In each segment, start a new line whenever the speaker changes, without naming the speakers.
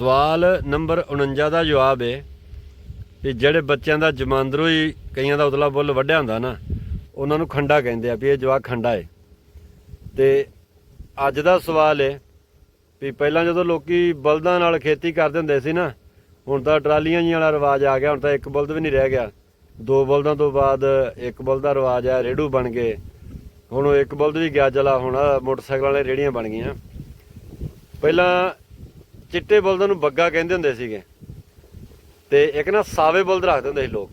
ਸਵਾਲ ਨੰਬਰ 49 ਦਾ ਜਵਾਬ ਹੈ ਵੀ ਜਿਹੜੇ ਬੱਚਿਆਂ ਦਾ ਜਮਾਂਦਰੂ ਹੀ ਕਈਆਂ ਦਾ ਉਤਲਾ ਬੁੱਲ ਵੱਡਿਆ ਹੁੰਦਾ ਨਾ, ਉਹਨਾਂ ਨੂੰ ਖੰਡਾ ਕਹਿੰਦੇ ਆ ਵੀ ਇਹ ਜਵਾਕ ਖੰਡਾ ਹੈ ਤੇ ਅੱਜ ਦਾ ਸਵਾਲ ਹੈ ਵੀ ਪਹਿਲਾਂ ਜਦੋਂ ਲੋਕੀ ਬਲਦਾਂ ਨਾਲ ਖੇਤੀ ਕਰਦੇ ਹੁੰਦੇ ਸੀ ਨਾ, ਹੁਣ ਤਾਂ ਟਰਾਲੀਆਂ ਜੀਆਂ ਵਾਲਾ ਰਿਵਾਜ ਆ ਗਿਆ, ਹੁਣ ਤਾਂ ਇੱਕ ਬਲਦ ਵੀ ਨਹੀਂ ਰਹਿ ਗਿਆ। ਦੋ ਬਲਦਾਂ ਤੋਂ ਬਾਅਦ ਇੱਕ ਬਲਦ ਦਾ ਰਿਵਾਜ ਆ, ਰੇੜੂ ਬਣ ਗਏ। ਹੁਣ ਉਹ ਇੱਕ ਬਲਦ ਵੀ ਗਿਆ ਚਲਾ ਹੁਣ ਮੋਟਰਸਾਈਕਲ ਵਾਲੇ ਰੇੜੀਆਂ ਬਣ ਗਈਆਂ। ਪਹਿਲਾਂ ਚਿੱਟੇ ਬਲਦਾਂ ਨੂੰ ਬੱਗਾ ਕਹਿੰਦੇ ਹੁੰਦੇ ਸੀਗੇ। ਤੇ ਇੱਕ ਨਾ ਸਾਵੇ ਬਲਦ ਰੱਖਦੇ ਹੁੰਦੇ ਸੀ ਲੋਕ।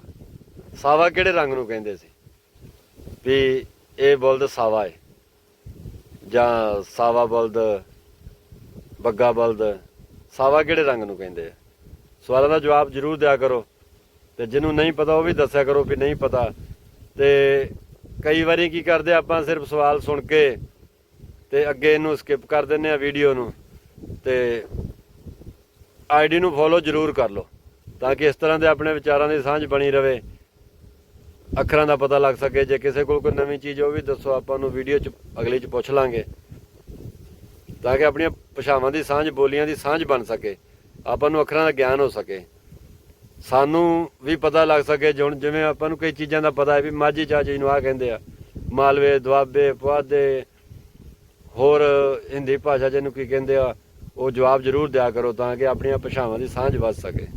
ਸਾਵਾ ਕਿਹੜੇ ਰੰਗ ਨੂੰ ਕਹਿੰਦੇ ਸੀ? ਵੀ ਇਹ ਬਲਦ ਸਾਵਾ ਹੈ ਜਾਂ ਸਾਵਾ ਬਲਦ, ਬੱਗਾ ਬਲਦ, ਸਾਵਾ ਕਿਹੜੇ ਰੰਗ ਨੂੰ ਕਹਿੰਦੇ ਆ? ਸਵਾਲਾਂ ਦਾ ਜਵਾਬ ਜ਼ਰੂਰ ਦਿਆ ਕਰੋ। ਤੇ ਜਿਹਨੂੰ ਨਹੀਂ ਪਤਾ ਉਹ ਵੀ ਦੱਸਿਆ ਕਰੋ ਵੀ ਨਹੀਂ ਪਤਾ। ਤੇ ਕਈ ਵਾਰੀ ਕੀ ਕਰਦੇ ਆਪਾਂ ਸਿਰਫ ਸਵਾਲ ਸੁਣ ਕੇ ਤੇ ਅੱਗੇ ਇਹਨੂੰ ਸਕਿਪ ਕਰ ਦਿੰਨੇ ਆ ਵੀਡੀਓ ਨੂੰ। ਤੇ ਆਈਡੀ ਨੂੰ ਫੋਲੋ ਜ਼ਰੂਰ ਕਰ ਲਓ, ਤਾਂ ਕਿ ਇਸ ਤਰ੍ਹਾਂ ਦੇ ਆਪਣੇ ਵਿਚਾਰਾਂ ਦੀ ਸਾਂਝ ਬਣੀ ਰਵੇ। ਅੱਖਰਾਂ ਦਾ ਪਤਾ ਲੱਗ ਸਕੇ, ਜੇ ਕਿਸੇ ਕੋਲ ਕੋਈ ਨਵੀਂ ਚੀਜ਼ ਉਹ ਵੀ ਦੱਸੋ, ਆਪਾਂ ਨੂੰ ਵੀਡੀਓ ਚ, ਅਗਲੀ ਚ ਪੁੱਛ ਲਾਂਗੇ। ਤਾਂ ਕਿ ਆਪਣੀਆਂ ਭਾਸ਼ਾਵਾਂ ਦੀ ਸਾਂਝ, ਬੋਲੀਆਂ ਦੀ ਸਾਂਝ ਬਣ ਸਕੇ, ਆਪਾਂ ਨੂੰ ਅੱਖਰਾਂ ਦਾ ਗਿਆਨ ਹੋ ਸਕੇ। ਸਾਨੂੰ ਵੀ ਪਤਾ ਲੱਗ ਸਕੇ ਜਿਉਂ ਜਿਵੇਂ ਆਪਾਂ ਨੂੰ ਕਈ ਚੀਜ਼ਾਂ ਦਾ ਪਤਾ ਹੈ ਵੀ ਮਾਝੀ ਚਾਚੀ ਨੂੰ ਆ ਕਹਿੰਦੇ ਆ, ਮਾਲਵੇ, ਦੁਆਬੇ, ਪੁਆਧੇ, ਹੋਰ ਹਿੰਦੀ ਭਾਸ਼ਾ ਜਿਹਨੂੰ ਕੀ ਕਹਿੰਦੇ ਆ ਉਹ ਜਵਾਬ ਜ਼ਰੂਰ ਦਿਆ ਕਰੋ ਤਾਂ ਕਿ ਆਪਣੀਆਂ ਭਾਸ਼ਾਵਾਂ ਦੀ ਸਾਂਝ ਵੱਧ ਸਕੇ।